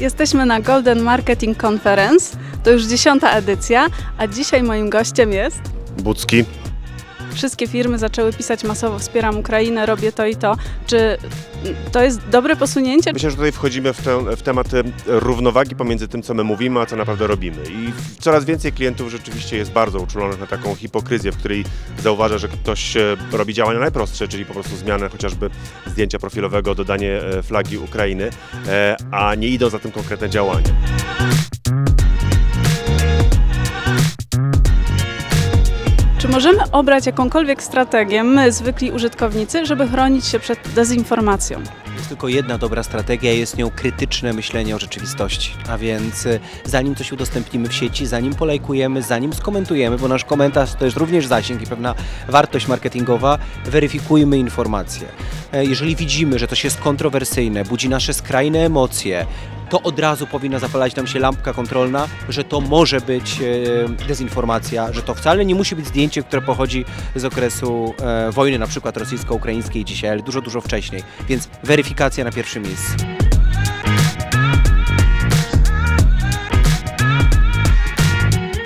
Jesteśmy na Golden Marketing Conference. To już dziesiąta edycja, a dzisiaj moim gościem jest. Bucki. Wszystkie firmy zaczęły pisać masowo: Wspieram Ukrainę, robię to i to. Czy to jest dobre posunięcie? Myślę, że tutaj wchodzimy w, te, w temat równowagi pomiędzy tym, co my mówimy, a co naprawdę robimy. I coraz więcej klientów rzeczywiście jest bardzo uczulonych na taką hipokryzję, w której zauważa, że ktoś e, robi działania najprostsze, czyli po prostu zmianę chociażby zdjęcia profilowego, dodanie e, flagi Ukrainy, e, a nie idą za tym konkretne działania. Czy możemy obrać jakąkolwiek strategię, my, zwykli użytkownicy, żeby chronić się przed dezinformacją? Jest tylko jedna dobra strategia, jest nią krytyczne myślenie o rzeczywistości. A więc y, zanim coś udostępnimy w sieci, zanim polajkujemy, zanim skomentujemy, bo nasz komentarz to jest również zasięg i pewna wartość marketingowa, weryfikujmy informacje. E, Jeżeli widzimy, że coś jest kontrowersyjne, budzi nasze skrajne emocje, to od razu powinna zapalać nam się lampka kontrolna, że to może być e, dezinformacja, że to wcale nie musi być zdjęcie, które pochodzi z okresu e, wojny, na przykład rosyjsko-ukraińskiej dzisiaj, ale dużo, dużo wcześniej. Więc weryfikacja na pierwszym miejscu.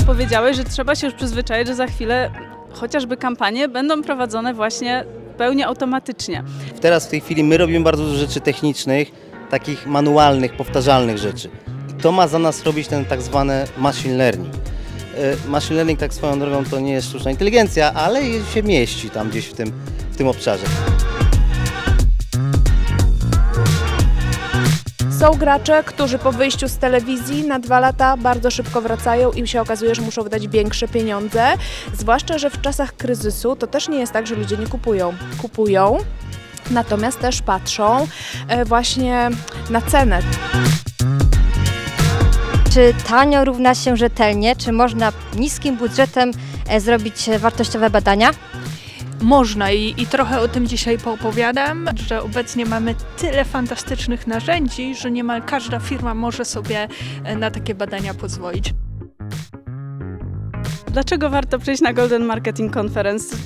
Powiedziałeś, że trzeba się już przyzwyczaić, że za chwilę chociażby kampanie będą prowadzone właśnie pełni automatycznie. Teraz w tej chwili my robimy bardzo dużo rzeczy technicznych, takich manualnych, powtarzalnych rzeczy. I to ma za nas robić ten tak zwany machine learning. E, Machine learning, tak swoją drogą, to nie jest sztuczna inteligencja, ale się mieści tam gdzieś w tym, w tym obszarze. Są gracze, którzy po wyjściu z telewizji na dwa lata bardzo szybko wracają i się okazuje, że muszą wydać większe pieniądze. Zwłaszcza, że w czasach kryzysu to też nie jest tak, że ludzie nie kupują. Kupują, natomiast też patrzą e, właśnie na cenę. Czy tanio równa się rzetelnie? Czy można niskim budżetem e, zrobić e, wartościowe badania? Można i, i trochę o tym dzisiaj poopowiadam, że obecnie mamy tyle fantastycznych narzędzi, że niemal każda firma może sobie na takie badania pozwolić. Dlaczego warto przyjść na Golden Marketing Conference?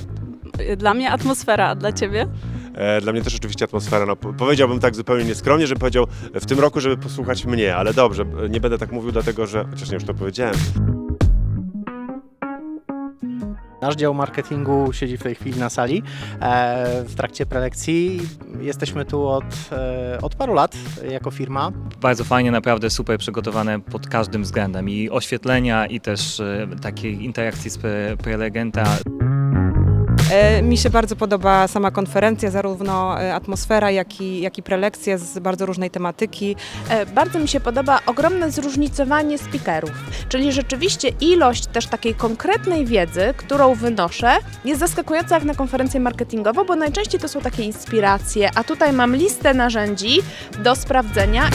Dla mnie atmosfera, a dla Ciebie? E, Dla mnie też oczywiście atmosfera, no, po- powiedziałbym tak zupełnie nieskromnie, że powiedział w tym roku, żeby posłuchać mnie, ale dobrze, e, nie będę tak mówił, dlatego że, chociaż nie już to powiedziałem, Nasz dział marketingu siedzi w tej chwili na sali e, w trakcie prelekcji. Jesteśmy tu od, e, od paru lat jako firma. bardzo fajnie, naprawdę super przygotowane pod każdym względem i oświetlenia i też e, takiej interakcji z pre, prelegenta. E, Mi się bardzo podoba sama konferencja, zarówno e, atmosfera, jak i, jak i prelekcje z bardzo różnej tematyki. E, Bardzo mi się podoba ogromne zróżnicowanie speakerów, czyli rzeczywiście ilość też takiej konkretnej wiedzy, którą wynoszę, jest zaskakująca jak na konferencję marketingową, bo najczęściej to są takie inspiracje, a tutaj mam listę narzędzi do sprawdzenia.